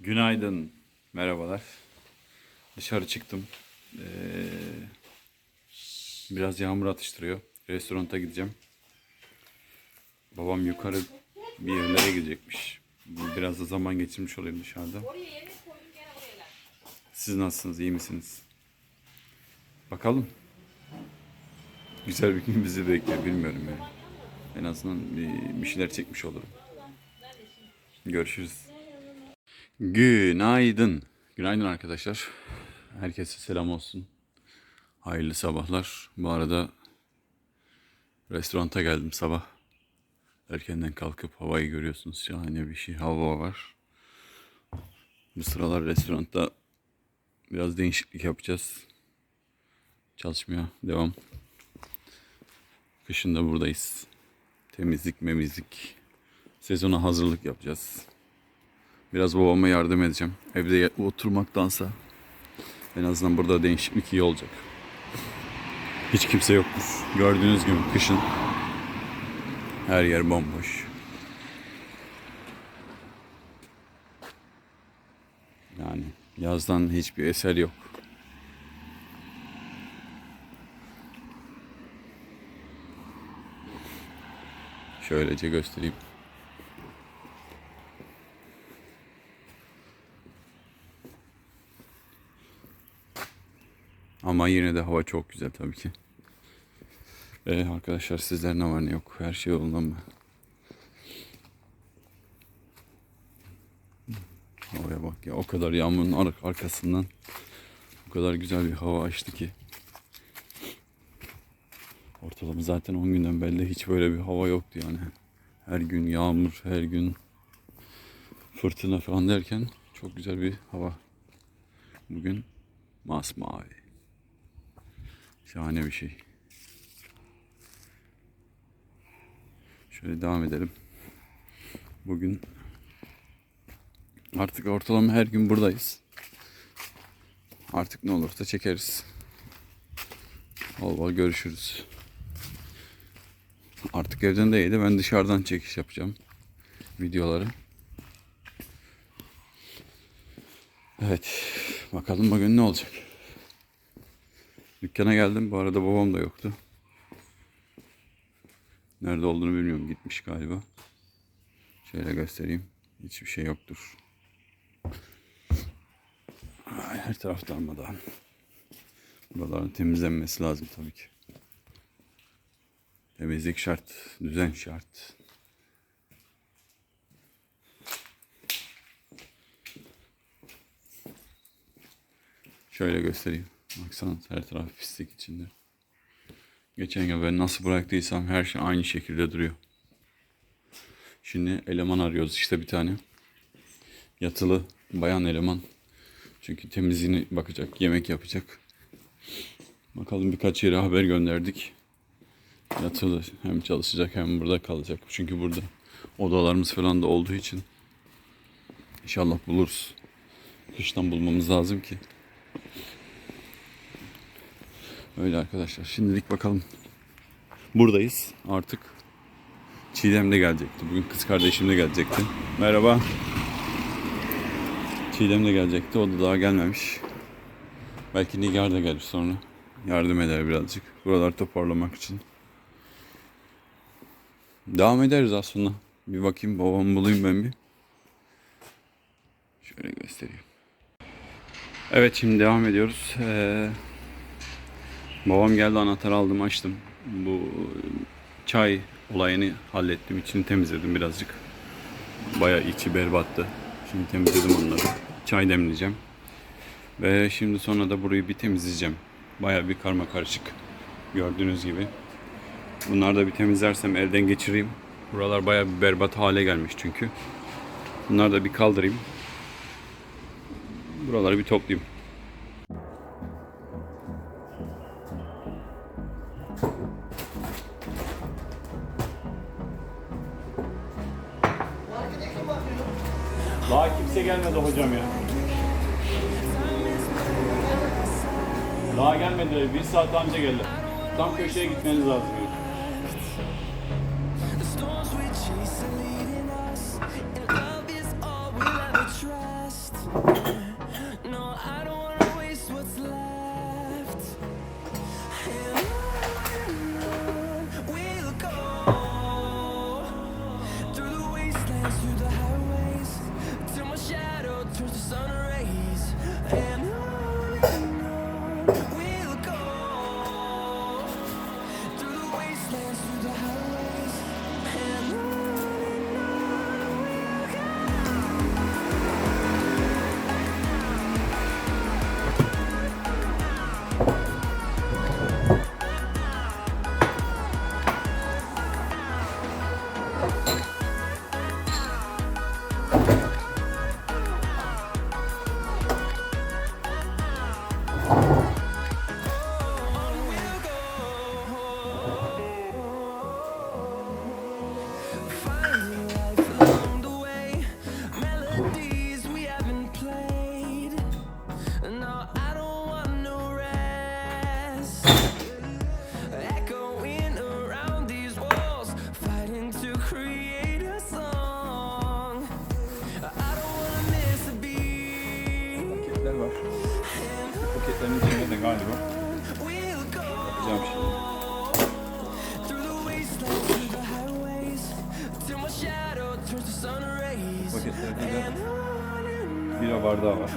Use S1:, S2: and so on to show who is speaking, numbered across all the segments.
S1: Günaydın, merhabalar. Dışarı çıktım. Ee, biraz yağmur atıştırıyor. Restoranta gideceğim. Babam yukarı bir yerlere gidecekmiş. Biraz da zaman geçirmiş olayım dışarıda. Siz nasılsınız, iyi misiniz? Bakalım. Güzel bir gün bizi bekliyor, bilmiyorum yani. En azından bir, bir şeyler çekmiş olurum. Görüşürüz. Günaydın. Günaydın arkadaşlar. Herkese selam olsun. Hayırlı sabahlar. Bu arada restoranta geldim sabah. Erkenden kalkıp havayı görüyorsunuz. Şahane bir şey. Hava var. Bu sıralar restoranda biraz değişiklik yapacağız. Çalışmaya devam. Kışın da buradayız. Temizlik, memizlik. Sezona hazırlık yapacağız. Biraz babama yardım edeceğim. Evde oturmaktansa en azından burada değişiklik iyi olacak. Hiç kimse yoktur. Gördüğünüz gibi kışın her yer bomboş. Yani yazdan hiçbir eser yok. Şöylece göstereyim. Ama yine de hava çok güzel tabii ki. Ee, arkadaşlar sizler ne var ne yok her şey yolunda mı? Havaya bak ya o kadar yağmurun ar- arkasından o kadar güzel bir hava açtı ki. Ortalama zaten 10 günden belli hiç böyle bir hava yoktu yani. Her gün yağmur, her gün fırtına falan derken çok güzel bir hava. Bugün masmavi. Şahane bir şey. Şöyle devam edelim. Bugün artık ortalama her gün buradayız. Artık ne olursa çekeriz. Bol görüşürüz. Artık evden değildi. Ben dışarıdan çekiş yapacağım. Videoları. Evet. Bakalım bugün ne olacak. Dükkana geldim. Bu arada babam da yoktu. Nerede olduğunu bilmiyorum. Gitmiş galiba. Şöyle göstereyim. Hiçbir şey yoktur. Her taraf darmadağın. Buraların temizlenmesi lazım tabii ki. Temizlik şart. Düzen şart. Şöyle göstereyim. Baksana her taraf pislik içinde. Geçen yıl ben nasıl bıraktıysam her şey aynı şekilde duruyor. Şimdi eleman arıyoruz işte bir tane. Yatılı bayan eleman. Çünkü temizliğine bakacak, yemek yapacak. Bakalım birkaç yere haber gönderdik. Yatılı hem çalışacak hem burada kalacak. Çünkü burada odalarımız falan da olduğu için inşallah buluruz. Kıştan bulmamız lazım ki. Öyle arkadaşlar. Şimdilik bakalım. Buradayız artık. Çiğdem de gelecekti. Bugün kız kardeşim de gelecekti. Merhaba. Çiğdem de gelecekti. O da daha gelmemiş. Belki Nigar da gelir sonra. Yardım eder birazcık. Buraları toparlamak için. Devam ederiz aslında. Bir bakayım babamı bulayım ben bir. Şöyle göstereyim. Evet şimdi devam ediyoruz. Ee, babam geldi anahtarı aldım açtım. Bu çay olayını hallettim. içini temizledim birazcık. Bayağı içi berbattı. Şimdi temizledim onları. Çay demleyeceğim. Ve şimdi sonra da burayı bir temizleyeceğim. Bayağı bir karma karışık. Gördüğünüz gibi. Bunları da bir temizlersem elden geçireyim. Buralar baya bir berbat hale gelmiş çünkü. Bunları da bir kaldırayım. Buraları bir toplayayım. Daha kimse gelmedi hocam ya.
S2: Daha gelmediler. Bir saat anca geldiler. Tam köşeye gitmeniz lazım. Yani. bardağı var.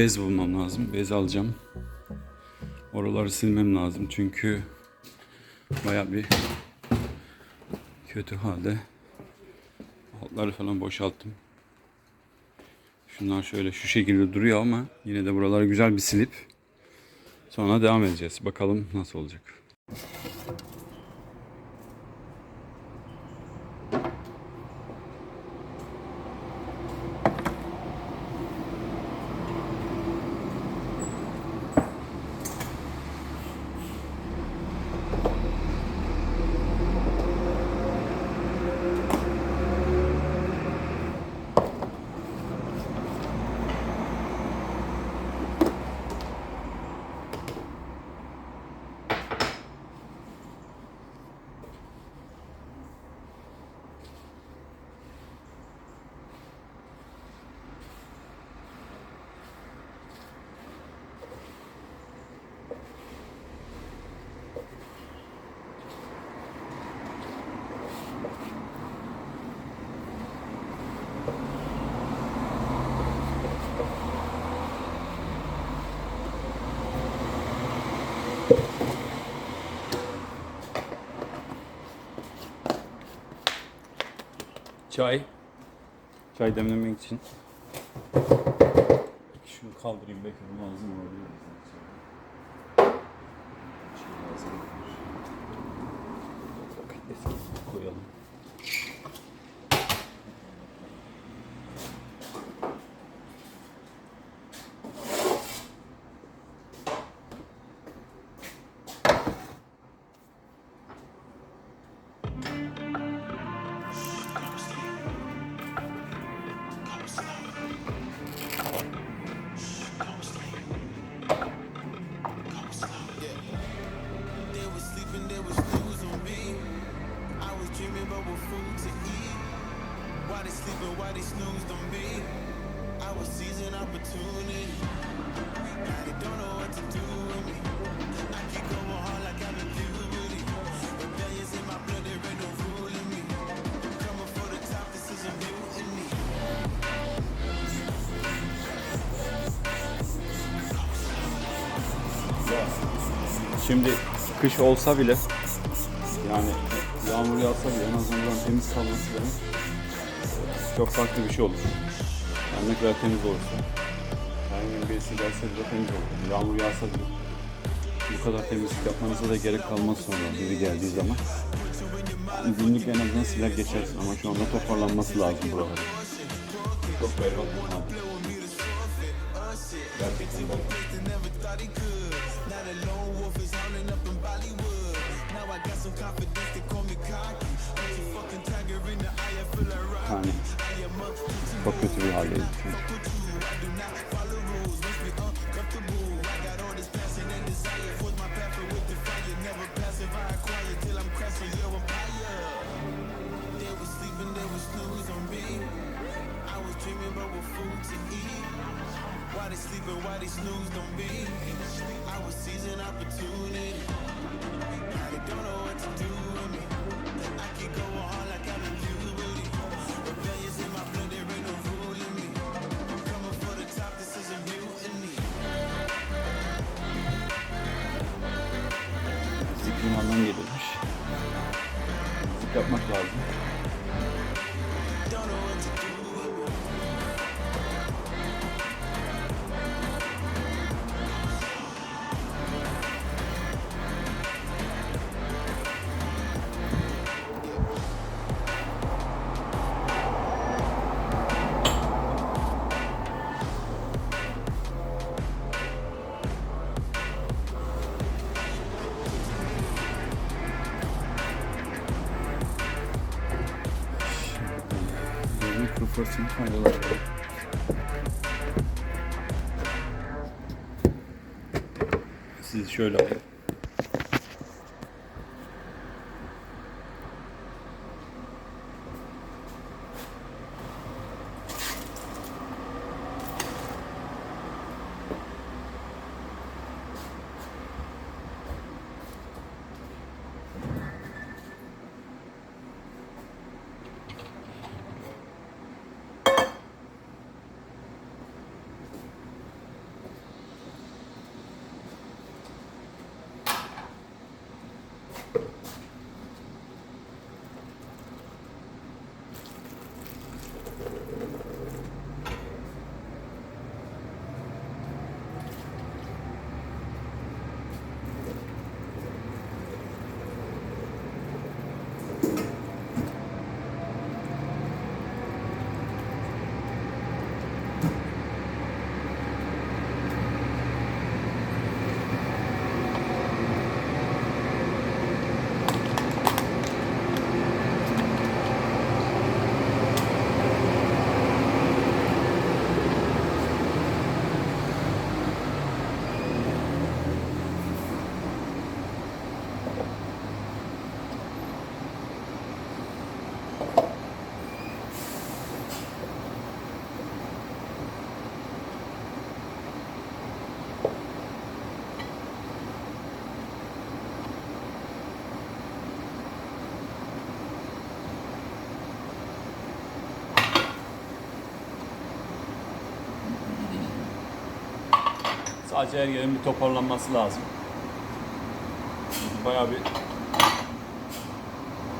S2: bez bulmam lazım. Bez alacağım. Oraları silmem lazım çünkü baya bir kötü halde. Altları falan boşalttım. Şunlar şöyle şu şekilde duruyor ama yine de buraları güzel bir silip sonra devam edeceğiz. Bakalım nasıl olacak. çay. Çay demlemek için. Şunu kaldırayım belki lazım olabilir. Şey lazım. Eski koyalım. Nobody snoozed on me.
S3: I was seizing opportunity. Now they don't know what to do with me. I keep going hard like I'm a puberty. Rebellions in my blood, there ain't no ruling me. Coming for the top, this is a mutiny.
S1: Şimdi kış olsa bile yani yağmur yağsa bile en azından temiz kalması demek çok farklı bir şey olur. Yani ne kadar temiz olursa. Herhangi birisi gelse bile temiz olur. Yağmur yağsa bile bu kadar temizlik yapmanıza da gerek kalmaz sonra biri geldiği zaman. Yani günlük en azından siler geçersin ama şu anda toparlanması lazım buraları. Çok berbat bir hal. Gerçekten berbat. Yani çok kötü bir haldeyim.
S3: They was sleeping, they was snooze on me. I was dreaming about what food to eat. Why they sleeping, why they snoozed on me? I was seizing opportunity. Now they don't know what to do
S1: kuru fırsatın faydaları var. Siz şöyle alayım. Sadece her yerin bir toparlanması lazım. Bayağı bir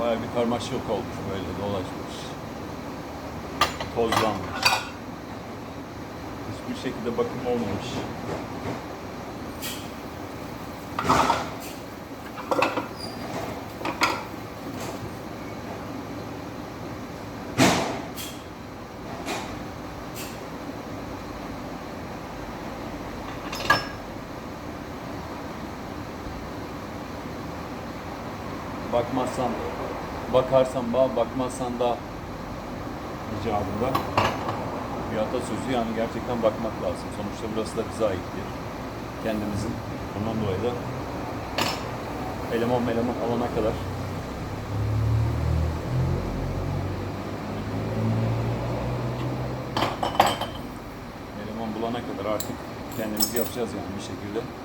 S1: bayağı bir karmaşık olmuş böyle dolaşmış. Tozlanmış. Hiçbir şekilde bakım olmamış. Bakmazsan bakarsan bağ, bakmazsan da icabında bir atasözü yani gerçekten bakmak lazım. Sonuçta burası da bize ait bir. Kendimizin. Ondan dolayı da eleman meleman alana kadar eleman olana kadar artık kendimiz yapacağız yani bir şekilde.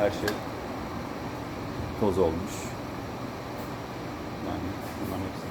S1: Her şey toz olmuş. Yani bunların hepsi.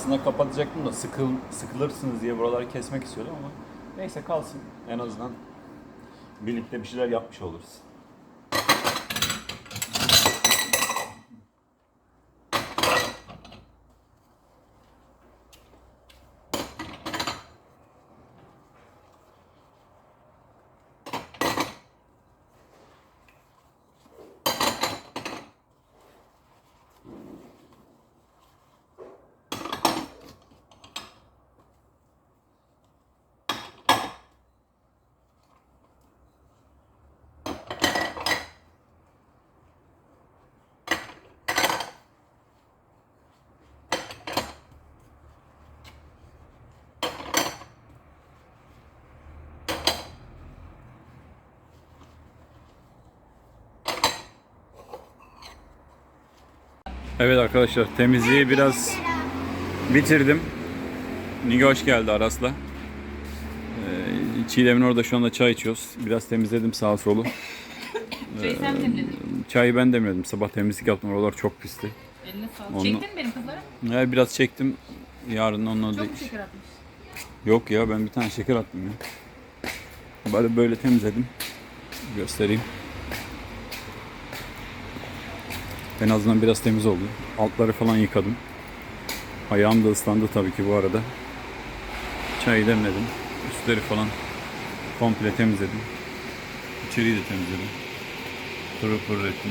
S1: Aslında kapatacaktım da sıkıl, sıkılırsınız diye buraları kesmek istiyordum ama neyse kalsın. En azından birlikte bir şeyler yapmış oluruz. Evet arkadaşlar temizliği biraz bitirdim. Niga hoş geldi Aras'la. Ee, Çiğdem'in orada şu anda çay içiyoruz. Biraz temizledim sağa solu.
S4: Çayı sen temizledin.
S1: Çayı ben demledim. Sabah temizlik yaptım. Oralar çok pisti.
S4: Eline sağlık.
S1: Onunla-
S4: Çektin mi benim kızlara?
S1: Ya biraz çektim. Yarın onunla da...
S4: Çok mu şeker atmış?
S1: Yok ya ben bir tane şeker attım ya. Böyle böyle temizledim. Göstereyim. En azından biraz temiz oldu. Altları falan yıkadım. Ayağım da ıslandı tabii ki bu arada. Çayı demledim. Üstleri falan komple temizledim. İçeriği de temizledim. Pırıl pırıl ettim.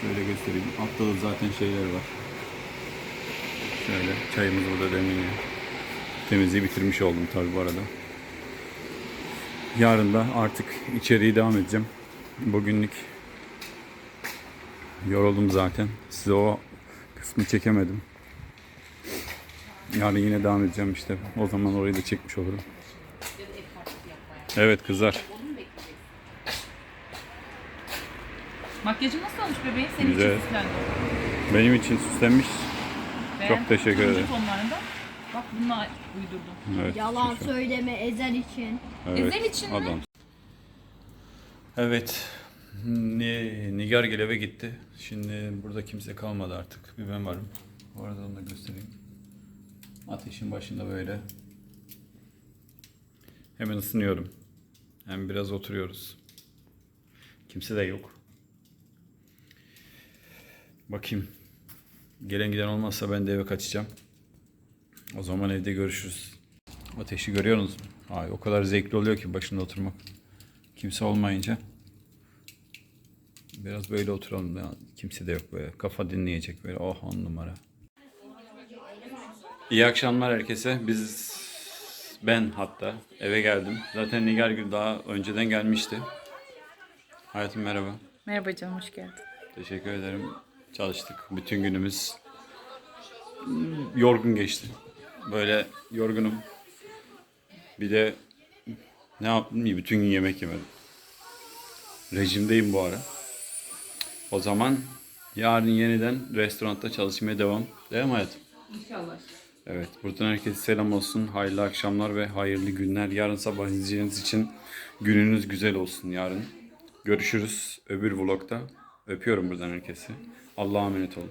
S1: Şöyle göstereyim. Altta da zaten şeyler var. Şöyle çayımız burada demleniyor. Temizliği bitirmiş oldum tabii bu arada. Yarın da artık içeriği devam edeceğim. Bugünlük yoruldum zaten. Size o kısmı çekemedim. Yarın yine devam edeceğim işte. O zaman orayı da çekmiş olurum. Evet kızlar.
S4: Makyajın nasıl olmuş bebeğim? Senin
S1: Güzel.
S4: için süslendi.
S1: Benim için süslenmiş.
S4: Beğendin
S1: teşekkür?
S4: Turuncu
S1: ederim.
S4: tonlarında. Bak bununla uydurdum.
S1: Evet.
S5: Yalan söyleme Ezel için.
S1: Evet,
S4: Ezel için mi?
S1: adam. Evet. Ni- Nigar gel eve gitti. Şimdi burada kimse kalmadı artık. Bir ben varım. Bu arada onu da göstereyim. Ateşin başında böyle. Hemen ısınıyorum. Hem biraz oturuyoruz. Kimse de yok. Bakayım. Gelen giden olmazsa ben de eve kaçacağım. O zaman evde görüşürüz. Ateşi görüyorsunuz mu? Ay, o kadar zevkli oluyor ki başında oturmak. Kimse olmayınca. Biraz böyle oturalım. Ya, kimse de yok böyle. Kafa dinleyecek böyle. Oh on numara. İyi akşamlar herkese. Biz ben hatta eve geldim. Zaten Nigar Gül daha önceden gelmişti. Hayatım merhaba.
S4: Merhaba canım hoş geldin.
S1: Teşekkür ederim. Çalıştık. Bütün günümüz hmm, yorgun geçti. Böyle yorgunum. Bir de ne yaptım? Bütün gün yemek yemedim. Rejimdeyim bu ara. O zaman yarın yeniden restoranda çalışmaya devam. Değil mi hayatım?
S4: İnşallah.
S1: Evet. Buradan herkese selam olsun. Hayırlı akşamlar ve hayırlı günler. Yarın sabah izleyeceğiniz için gününüz güzel olsun yarın. Görüşürüz öbür vlogda. Öpüyorum buradan herkesi. Allah'a emanet olun.